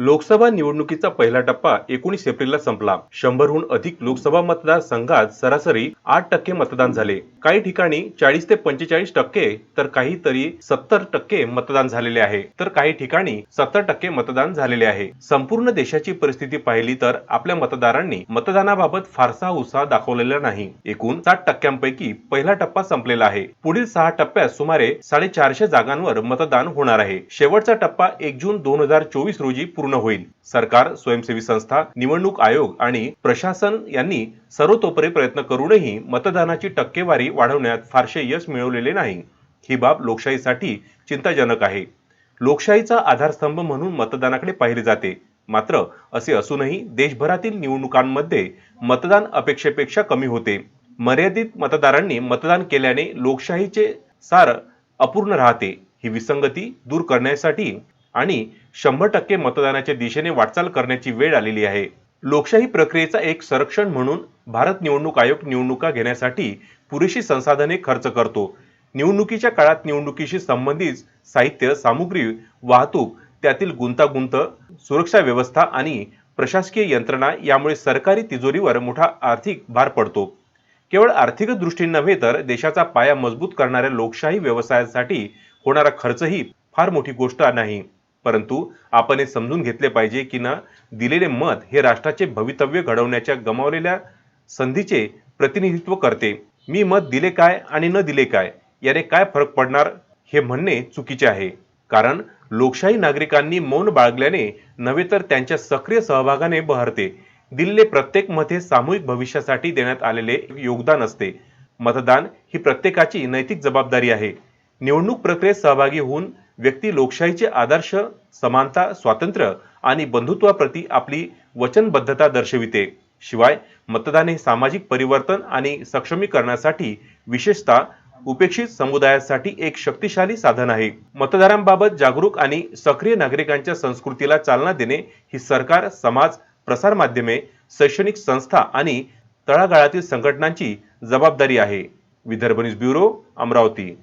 लोकसभा निवडणुकीचा पहिला टप्पा एकोणीस एप्रिलला संपला. शंभरहून अधिक लोकसभा मतदारसंघात सरासरी आठ टक्के मतदान झाले. काही ठिकाणी चाळीस ते पंचेचाळीस टक्के तर काहीतरी सत्तर टक्के मतदान झालेले आहे. तर काही ठिकाणी सत्तर टक्के मतदान झालेले आहे. संपूर्ण देशाची परिस्थिती पाहिली तर आपल्या मतदारांनी मतदानाबाबत फारसा उत्साह दाखवलेला नाही. एकूण साठ टक्क्यांपैकी पहिला टप्पा संपलेला आहे. पुढील सहा टप्प्यात सुमारे साडेचारशे जागांवर मतदान होणार आहे. शेवटचा टप्पा एक जून दोन हजार चोवीस रोजी पूर्ण होईल. सरकार स्वयंसेवी संस्था निवडणूक आयोग आणि प्रशासन यांनी सर्वतोपरी प्रयत्न करूनही मतदानाची टक्केवारी वाढवण्यात फारसे यश मिळवलेले नाही. ही बाब लोकशाहीसाठी चिंताजनक आहे. लोकशाहीचा आधारस्तंभ म्हणून मतदानाकडे पाहिले जाते. मात्र असे असूनही देशभरातील निवडणुकांमध्ये मतदान अपेक्षेपेक्षा कमी होते. मर्यादित मतदारांनी मतदान केल्याने लोकशाहीचे सार अपूर्ण राहते. ही विसंगती दूर करण्यासाठी आणि शंभर टक्के मतदानाच्या दिशेने वाटचाल करण्याची वेळ आलेली आहे. लोकशाही प्रक्रियेचा एक संरक्षण म्हणून भारत निवडणूक आयोग निवडणुका घेण्यासाठी पुरेशी संसाधने खर्च करतो. निवडणुकीच्या काळात निवडणुकीशी संबंधित साहित्य सामुग्री वाहतूक त्यातील गुंतागुंत सुरक्षा व्यवस्था आणि प्रशासकीय यंत्रणा यामुळे सरकारी तिजोरीवर मोठा आर्थिक भार पडतो. केवळ आर्थिक दृष्टीने नव्हे तर देशाचा पाया मजबूत करणाऱ्या लोकशाही व्यवसायासाठी होणारा खर्चही फार मोठी गोष्ट नाही. परंतु आपण हे समजून घेतले पाहिजे की ना दिलेले मत हे राष्ट्राचे भवितव्य घडवण्याच्या गमावलेल्या संधीचे प्रतिनिधित्व करते. मी मत दिले काय आणि न दिले काय याने काय फरक पडणार हे म्हणणे चुकीचे आहे. कारण लोकशाही नागरिकांनी मौन बाळगल्याने नव्हे तर त्यांच्या सक्रिय सहभागाने बहरते. दिलेले प्रत्येक मत हे सामूहिक भविष्यासाठी देण्यात आलेले योगदान असते. मतदान ही प्रत्येकाची नैतिक जबाबदारी आहे. निवडणूक प्रक्रियेत सहभागी होऊन व्यक्ती लोकशाहीचे आदर्श समानता स्वातंत्र्य आणि बंधुत्वाप्रती आपली वचनबद्धता दर्शविते. शिवाय मतदान हे सामाजिक परिवर्तन आणि सक्षमीकरणासाठी विशेषतः उपेक्षित समुदायासाठी एक शक्तिशाली साधन आहे. मतदारांबाबत जागरूक आणि सक्रिय नागरिकांच्या संस्कृतीला चालना देणे ही सरकार समाज प्रसार माध्यमे शैक्षणिक संस्था आणि तळागाळातील संघटनांची जबाबदारी आहे. Vidarbha news bureau Amravati.